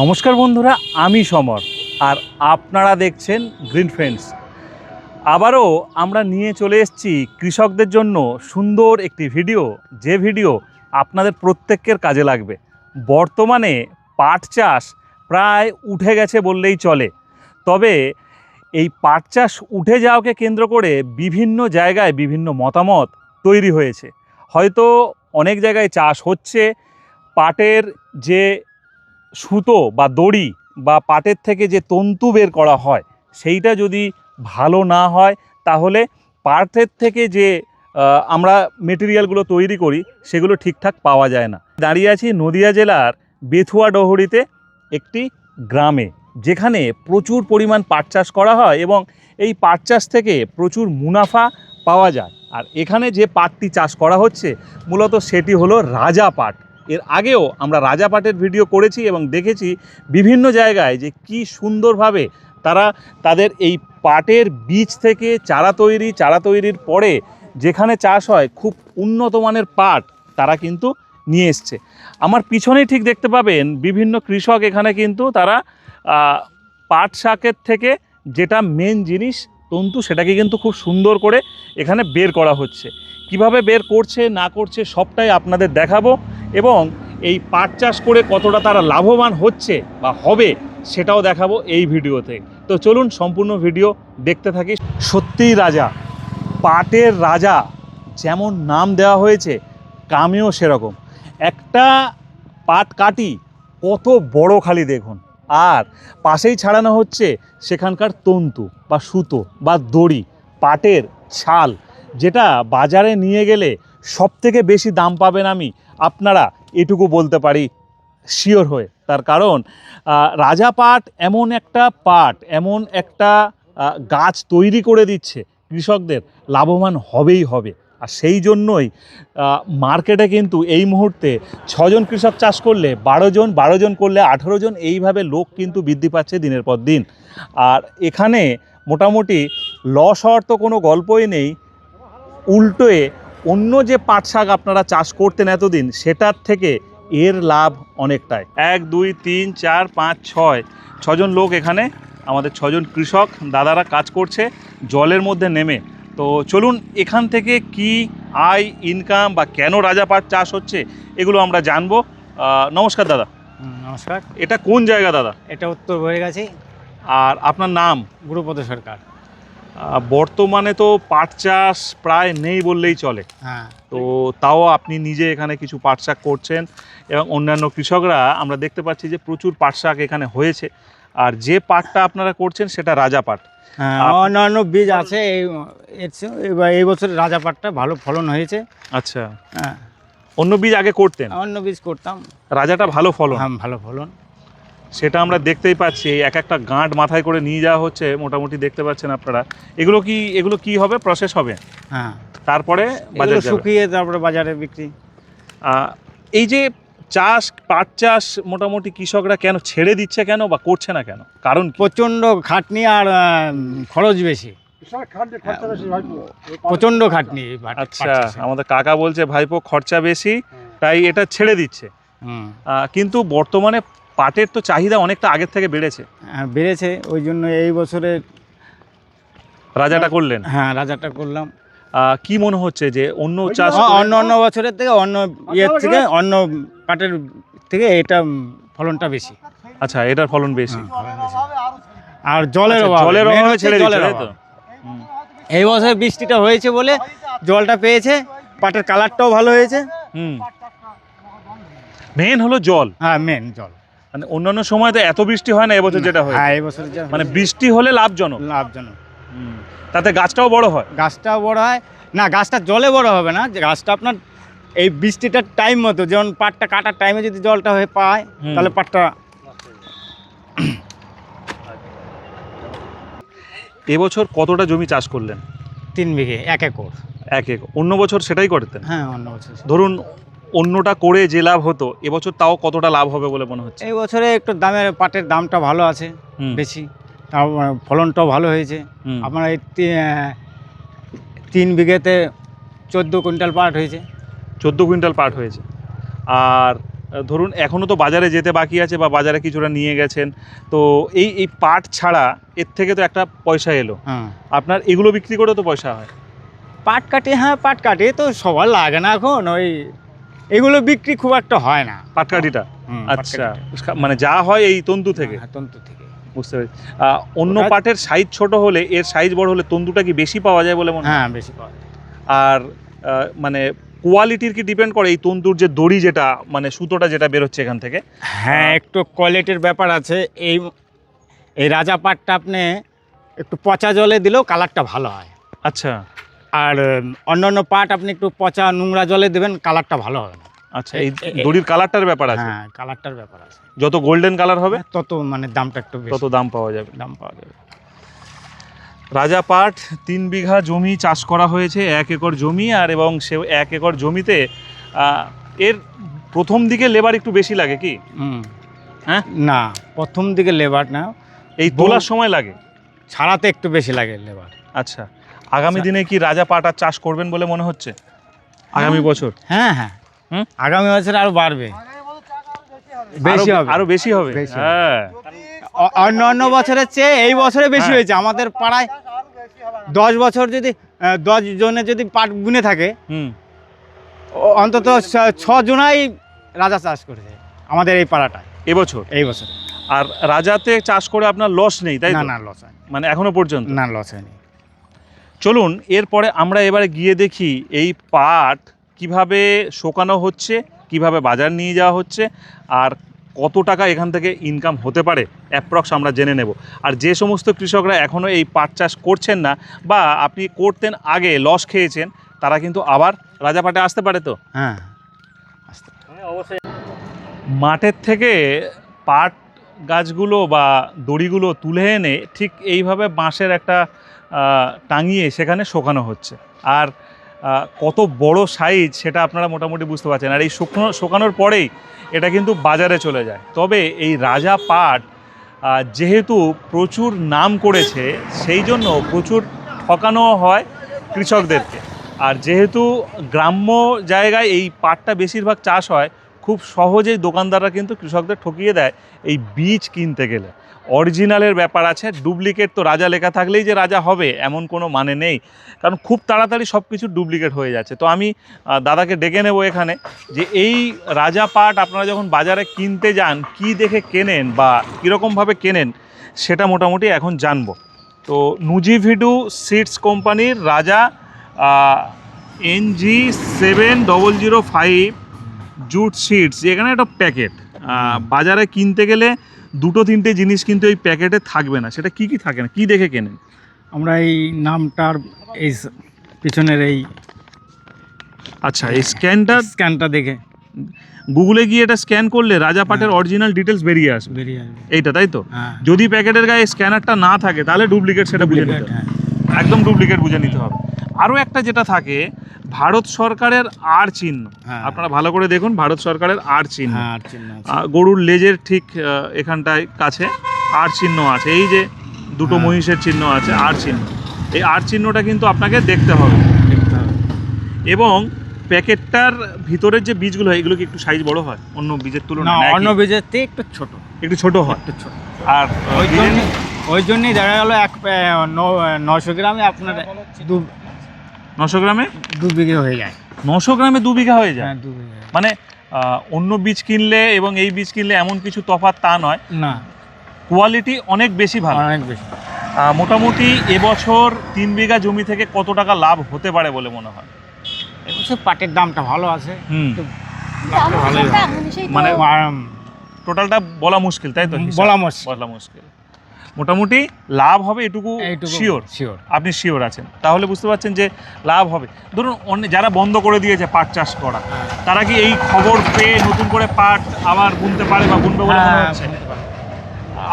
নমস্কার বন্ধুরা, আমি সমর আর আপনারা দেখছেন গ্রিন ফ্রেন্ডস আবারও আমরা নিয়ে চলে এসেছি কৃষকদের জন্য সুন্দর একটি ভিডিও, যে ভিডিও আপনাদের প্রত্যেকের কাজে লাগবে। বর্তমানে পাট চাষ প্রায় উঠে গেছে বললেই চলে। তবে এই পাট চাষ উঠে যাওয়াকে কেন্দ্র করে বিভিন্ন জায়গায় বিভিন্ন মতামত তৈরি হয়েছে। হয়তো অনেক জায়গায় চাষ হচ্ছে, পাটের যে সুতো বা দড়ি বা পাটের থেকে যে তন্তু বের করা হয়, সেইটা যদি ভালো না হয়, তাহলে পাটের থেকে যে আমরা মেটেরিয়ালগুলো তৈরি করি, সেগুলো ঠিকঠাক পাওয়া যায় না। দাঁড়িয়ে আছি নদিয়া জেলার বেথুয়া ডহরিতে একটি গ্রামে, যেখানে প্রচুর পরিমাণ পাট চাষ করা হয় এবং এই পাট চাষ থেকে প্রচুর মুনাফা পাওয়া যায়। আর এখানে যে পাটটি চাষ করা হচ্ছে, মূলত সেটি হলো রাজা পাট। এর আগেও আমরা রাজা পাটের ভিডিও করেছি এবং দেখেছি বিভিন্ন জায়গায় যে কি সুন্দরভাবে তারা তাদের এই পাটের বীজ থেকে চারা তৈরি, চারা তৈরির পরে যেখানে চাষ হয় খুব উন্নত মানের পাট তারা কিন্তু নিয়ে এসছে। আমার পিছনেই ঠিক দেখতে পাবেন বিভিন্ন কৃষক এখানে কিন্তু তারা পাট শাকের থেকে যেটা মেন জিনিস তন্তু সেটাকে কিন্তু খুব সুন্দর করে এখানে বের করা হচ্ছে। কীভাবে বের করছে, না করছে সবটাই আপনাদের দেখাবো। এবং এই পাট চাষ করে কতটা তারা লাভবান হচ্ছে বা হবে সেটাও দেখাবো এই ভিডিওতে। তো চলুন সম্পূর্ণ ভিডিও দেখতে থাকি। সত্যিই রাজা, পাটের রাজা যেমন নাম দেওয়া হয়েছে, কামেও সেরকম। একটা পাট কাটি কত বড় খালি দেখুন। আর পাশেই ছাড়ানো হচ্ছে সেখানকার তন্তু বা সুতো বা দড়ি, পাটের ছাল, যেটা বাজারে নিয়ে গেলে সব থেকে বেশি দাম পাবেন আমি আপনারা এটুকু বলতে পারি শিওর হয়ে। তার কারণ রাজা পাট এমন একটা পাট, এমন একটা গাছ তৈরি করে দিচ্ছে কৃষকদের, লাভবান হবেই হবে। আর সেই জন্যই মার্কেটে কিন্তু এই মুহূর্তে ছজন কৃষক চাষ করলে বারো জন বারো জন করলে আঠেরো জন, এইভাবে লোক কিন্তু বৃদ্ধি পাচ্ছে দিনের পর দিন। আর এখানে মোটামুটি লস হওয়ার তো কোনো গল্পই নেই। উল্টোয়ে অন্য যে পাট শাক আপনারা চাষ করতেন এতদিন সেটার থেকে এর লাভ অনেকটাই। এক দুই তিন চার পাঁচ ছয়। ছজন লোক এখানে আমাদের ছজন কৃষক দাদারা কাজ করছে জলের মধ্যে নেমে। তো চলুন এখান থেকে কি আয় ইনকাম বা কেন রাজা পাট চাষ হচ্ছে এগুলো আমরা জানব। নমস্কার দাদা। নমস্কার। এটা কোন জায়গা দাদা? এটা উত্তর হয়ে গেছে আর আপনার নাম? গুরুপদ সরকার। বর্তমানে তো পাট চাষ প্রায় নেই বললেই চলে। হ্যাঁ। তো তাও আপনি নিজে এখানে কিছু পাট শাক করছেন এবং অন্যান্য কৃষকরা আমরা দেখতে পাচ্ছি যে প্রচুর পাট শাক এখানে হয়েছে। আর যে পাটটা আপনারা করছেন সেটা রাজা পাট। হ্যাঁ অন্যান্য বীজ আছে এই বছর রাজাপাটটা ভালো ফলন হয়েছে। আচ্ছা। হ্যাঁ। অন্য বীজ আগে করতেন? অন্য বীজ করতাম। রাজাটা ভালো ফলন? ভালো ফলন। সেটা আমরা দেখতেই পাচ্ছি এই এক একটা গাঁট মাথায় করে নিয়ে যাওয়া হচ্ছে মোটামুটি দেখতে পাচ্ছেন আপনারা। এগুলো কি এগুলো কি হবে? প্রসেস হবে? হ্যাঁ। তারপরে বাজার শুকিয়ে তারপরে বাজারে বিক্রি। এই যে চাষ পাট চাষ মোটামুটি কৃষকরা কেন ছেড়ে দিচ্ছে কেন বা করছে না কেন? কারণ? প্রচণ্ড খাটনি আর খরচ বেশি। প্রচণ্ড খাটনি আচ্ছা আমাদের কাকা বলছে ভাইপো খরচা বেশি তাই এটা ছেড়ে দিচ্ছে। কিন্তু বর্তমানে পাটের তো চাহিদা অনেকটা আগের থেকে বেড়েছে। হ্যাঁ, বেড়েছে ওই জন্য এই বছরে রাজাটা করলেন? হ্যাঁ রাজাটা করলাম। কি মনে হচ্ছে যে অন্য চাষ অন্য অন্য বছরের থেকে অন্য ইয়ের থেকে অন্য পাটের থেকে এটা ফলনটা বেশি। আচ্ছা এটার ফলন বেশি। হ্যাঁ। আর জলের আচ্ছা, জলের অভাবে ছেড়ে দিচ্ছে তো? হুম। এই বছর বৃষ্টিটা হয়েছে বলে জলটা পেয়েছে পাটের কালারটাও ভালো হয়েছে। হুম। মেন হলো জল। হ্যাঁ মেন জল। মানে অন্যান্য সময় তো এত বৃষ্টি হয় না এবছর যেটা হয় হ্যাঁ এই বছর মানে বৃষ্টি হলে লাভজনক। লাভজনক। তাতে গাছটাও বড় হয়। গাছটাও বড় হয়। না গাছটা জলে বড় হবে না যে গাছটা আপনার এই বৃষ্টিটার টাইম মতো যেমন পাটটা কাটার টাইমে যদি জলটা হয়ে পায় তাহলে পাটটা এবছর কতটা জমি চাষ করলেন? তিন বিঘে এক একর। এক একর। অন্য বছর সেটাই করতেন? হ্যাঁ অন্য বছর। ধরুন অন্যটা করে যে লাভ হতো এবছর তাও কতটা লাভ হবে বলে মনে হচ্ছে? এই বছরে একটু দামের পাটের দামটা ভালো আছে বেশি। তাও ফলনটাও ভালো হয়েছে। আপনার এই তিন বিঘেতে চোদ্দ কুইন্টাল পাট হয়েছে। চোদ্দ কুইন্টাল পাট হয়েছে। আর ধরুন এখনও তো বাজারে যেতে বাকি আছে বা বাজারে কিছুটা নিয়ে গেছেন তো এই এই পাট ছাড়া এর থেকে তো একটা পয়সা এলো। হ্যাঁ। আপনার এগুলো বিক্রি করে তো পয়সা হয়। পাট কাটে হ্যাঁ পাট কাটে তো সবার লাগে না এখন ওই এগুলো বিক্রি খুব একটা হয় না। পাটকাঠিটা? আচ্ছা। মানে যা হয় এই তন্তু থেকে? হ্যাঁ, তন্তু থেকে। বুঝতে পেরেছি। অন্য পাটের সাইজ ছোট হলে এর সাইজ বড় হলে তন্তুটা কি বেশি পাওয়া যায় বলে মনে হয়? হ্যাঁ বেশি পাওয়া যায়। আর মানে কোয়ালিটির কি ডিপেন্ড করে এই তন্তুর যে দড়ি যেটা মানে সুতোটা যেটা বেরোচ্ছে এখান থেকে? হ্যাঁ একটু কোয়ালিটির ব্যাপার আছে। এই এই রাজা পাটটা আপনি একটু পচা জলে দিলেও কালারটা ভালো হয়। আচ্ছা। আর অন্যান্য পাট আপনি একটু পচা নোংরা জলে দেবেন কালারটা ভালো হবে না। আচ্ছা এই দড়ির কালারটার ব্যাপার আছে? হ্যাঁ কালারটার ব্যাপার আছে। যত গোল্ডেন কালার হবে তত মানে দামটা একটু তত দাম পাওয়া যাবে। দাম পাওয়া যাবে। রাজা পাট তিন বিঘা জমি চাষ করা হয়েছে এক একর জমি আর এবং সে এক একর জমিতে এর প্রথম দিকে লেবার একটু বেশি লাগে কি? হুম। হ্যাঁ? না প্রথম দিকে লেবার না। এই তোলার সময় লাগে? ছাড়াতে একটু বেশি লাগে লেবার আচ্ছা। আগামী দিনে কি রাজা পাট আর চাষ করবেন বলে মনে হচ্ছে? আগামী বছর? হ্যাঁ হ্যাঁ। আগামী বছর আরও বাড়বে। বেশি আরো- হবে। আরও বেশি হবে? হ্যাঁ। অন্য অন্য বছরের চেয়ে এই বছরে বেশি হ্যাঁ। হয়েছে। আমাদের পাড়ায় দশ বছর যদি দশ জনে যদি পাট গুনে থাকে হুম। অন্তত ছ- জনাই রাজা চাষ করেছে আমাদের এই পাড়াটায়। এবছর এই বছর। আর রাজাতে চাষ করে আপনার লস নেই তাই না লস মানে এখনও পর্যন্ত? না লস হয়নি। চলুন এরপরে আমরা এবারে গিয়ে দেখি এই পাট কীভাবে শোকানো হচ্ছে কীভাবে বাজার নিয়ে যাওয়া হচ্ছে আর কত টাকা এখান থেকে ইনকাম হতে পারে অ্যাপ্রক্স আমরা জেনে নেব। আর যে সমস্ত কৃষকরা এখনও এই পাট চাষ করছেন না বা আপনি করতেন আগে লস খেয়েছেন তারা কিন্তু আবার রাজাপাটে আসতে পারে তো? হ্যাঁ। মাঠের থেকে পাট গাছগুলো বা দড়িগুলো তুলে এনে ঠিক এইভাবে বাঁশের একটা টাঙিয়ে সেখানে শোকানো হচ্ছে। আর কত বড় সাইজ সেটা আপনারা মোটামুটি বুঝতে পারছেন। আর এই শুকনো, শোকানোর পরেই এটা কিন্তু বাজারে চলে যায়। তবে এই রাজা পাট যেহেতু প্রচুর নাম করেছে, সেই জন্য প্রচুর ঠকানো হয় কৃষকদেরকে। আর যেহেতু গ্রাম্য জায়গায় এই পাটটা বেশিরভাগ চাষ হয় খুব সহজেই দোকানদাররা কিন্তু কৃষকদের ঠকিয়ে দেয় এই বীজ কিনতে গেলে। অরিজিনালের ব্যাপার আছে, ডুপ্লিকেট তো রাজা লেখা থাকলেই যে রাজা হবে, এমন কোনো মানে নেই। কারণ খুব তাড়াতাড়ি সব কিছু ডুপ্লিকেট হয়ে যাচ্ছে। তো আমি দাদাকে ডেকে নেব এখানে যে এই রাজা পাট আপনারা যখন বাজারে কিনতে যান, কি দেখে কেনেন বা কীরকমভাবে কেনেন, সেটা মোটামুটি এখন জানব। তো নুজিভিডু সিডস কোম্পানির Raja NG seven double zero five jute seeds এখানে একটা প্যাকেট। বাজারে কিনতে গেলে দুটো তিনটে জিনিস কিন্তু এই প্যাকেটে থাকবে না। সেটা কি কি থাকে না? কি দেখে কেনেন? আমরা এই নামটার এই পিছনের এই আচ্ছা এই স্ক্যানটা স্ক্যানটা দেখে। গুগলে গিয়ে এটা স্ক্যান করলে রাজা পাটের অরিজিনাল ডিটেলস বেরিয়ে আসবে। বেরিয়ে আসবে। এইটা তাই তো? হ্যাঁ। যদি প্যাকেটের গায়ে স্ক্যানারটা না থাকে তাহলে ডুপ্লিকেট সেটা বুঝে নিতে হবে। হ্যাঁ। একদম ডুপ্লিকেট বুঝে নিতে হবে। আরও একটা যেটা থাকে ভারত সরকারের আর চিহ্ন। হ্যাঁ। আপনারা ভালো করে দেখুন ভারত সরকারের আর চিহ্ন। হ্যাঁ আর চিহ্ন আছে। আহ, গরুর লেজের ঠিক এখানটায় কাছে আর চিহ্ন আছে। এই যে দুটো হ্যাঁ। মহিষের চিহ্ন আছে আর চিহ্ন। এই আর চিহ্নটা কিন্তু আপনাকে দেখতে হবে। দেখতে হবে। এবং প্যাকেটটার ভিতরের যে বীজগুলো হয় এগুলো কি একটু সাইজ বড় হয়? অন্য বীজের তুলনায় অন্য বীজের থেকে একটু ছোট। একটু ছোট হয়। একটু ছোট। আর ওই জন্য ওই জন্যই দেখা গেল এক নশো গ্রামে আপনার দু নশো গ্রামে? দু বিঘে হয়ে যায়। নশো গ্রামে দু বিঘা হয়ে যায়? হ্যাঁ দু বিঘে। মানে অন্য বীজ কিনলে এবং এই বীজ কিনলে এমন কিছু তফাৎ তা নয়। না। কোয়ালিটি অনেক বেশি ভালো। অনেক বেশি। মোটামুটি এবছর তিন বিঘা জমি থেকে কত টাকা লাভ হতে পারে বলে মনে হয়? এবছর পাটের দামটা ভালো আছে। মানে টোটালটা বলা মুশকিল তাই তো? বলা মুশকিল। বলা মুশকিল। মোটামুটি লাভ হবে এটুকু এইটুকু শিওর শিওর আপনি শিওর আছেন। তাহলে বুঝতে পারছেন যে লাভ হবে। ধরুন অন্য যারা বন্ধ করে দিয়েছে পাট চাষ করা তারা কি এই খবর পেয়ে নতুন করে পাট আবার বুনতে পারে বা বুনবে বলে হ্যাঁ, মনে হচ্ছে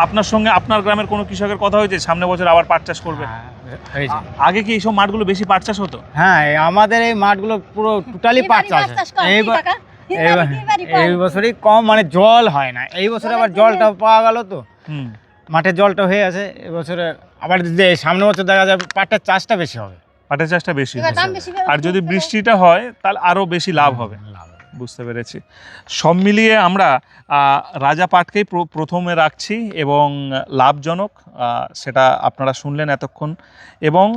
আপনার সঙ্গে আপনার গ্রামের কোনো কৃষকের কথা হয়েছে? সামনে বছর আবার পাট চাষ করবে। হয়েছে। আগে কি এইসব মাঠগুলো বেশি পাট চাষ হতো? হ্যাঁ আমাদের এই মাঠগুলো পুরো টোটালি পাট চাষ এইবার এইবার এই বছরই কম মানে জল হয় না। এই বছরে আবার জলটা পাওয়া গেল তো। হুম মাঠে জলটা হয়ে আছে এবছরে আবার যে সামনে বছর দেখা যাবে পাটের চাষটা বেশি হবে। পাটের চাষটা বেশি আর যদি বৃষ্টিটা হয় তাহলে আরও বেশি লাভ হবে। লাভ বুঝতে পেরেছি। সব মিলিয়ে আমরা রাজা পাটকেই প্রথমে রাখছি এবং লাভজনক সেটা আপনারা শুনলেন এতক্ষণ। এবং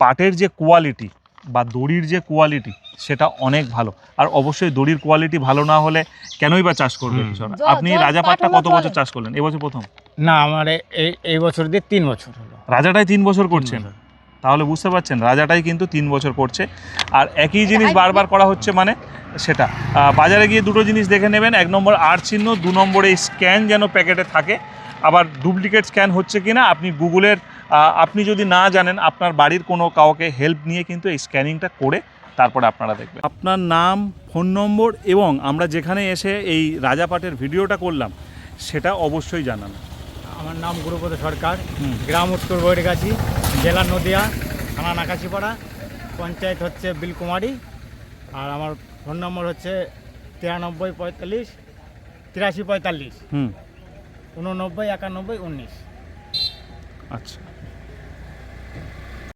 পাটের যে কোয়ালিটি বা দড়ির যে কোয়ালিটি সেটা অনেক ভালো। আর অবশ্যই দড়ির কোয়ালিটি ভালো না হলে কেনই বা চাষ করবে হুম। আপনি রাজা পাট পাটটা কত বছর চাষ করলেন? এবছর প্রথম? না আমার এই এই বছর দিয়ে তিন বছর হলো। রাজাটাই তিন বছর করছেন? তাহলে বুঝতে পারছেন রাজাটাই কিন্তু তিন বছর করছে। আর একই জিনিস বারবার করা হচ্ছে মানে সেটা। বাজারে গিয়ে দুটো জিনিস দেখে নেবেন। এক নম্বর আর চিহ্ন দু নম্বরে এই স্ক্যান যেন প্যাকেটে থাকে। আবার ডুপ্লিকেট স্ক্যান হচ্ছে কিনা আপনি গুগলের আপনি যদি না জানেন আপনার বাড়ির কোনো কাউকে হেল্প নিয়ে কিন্তু এই স্ক্যানিংটা করে তারপরে আপনারা দেখবেন। আপনার নাম ফোন নম্বর এবং আমরা যেখানে এসে এই রাজাপাটের ভিডিওটা করলাম সেটা অবশ্যই জানান। আমার নাম গুরুপদ সরকার গ্রাম উত্তর বৈরগাছি জেলা নদিয়া থানা নাকাশিপাড়া পঞ্চায়েত হচ্ছে বিলকুমারী আর আমার ফোন নম্বর হচ্ছে তিরানব্বই পঁয়তাল্লিশ তিরাশি পঁয়তাল্লিশ হুম। উননব্বই একানব্বই উনিশ। আচ্ছা।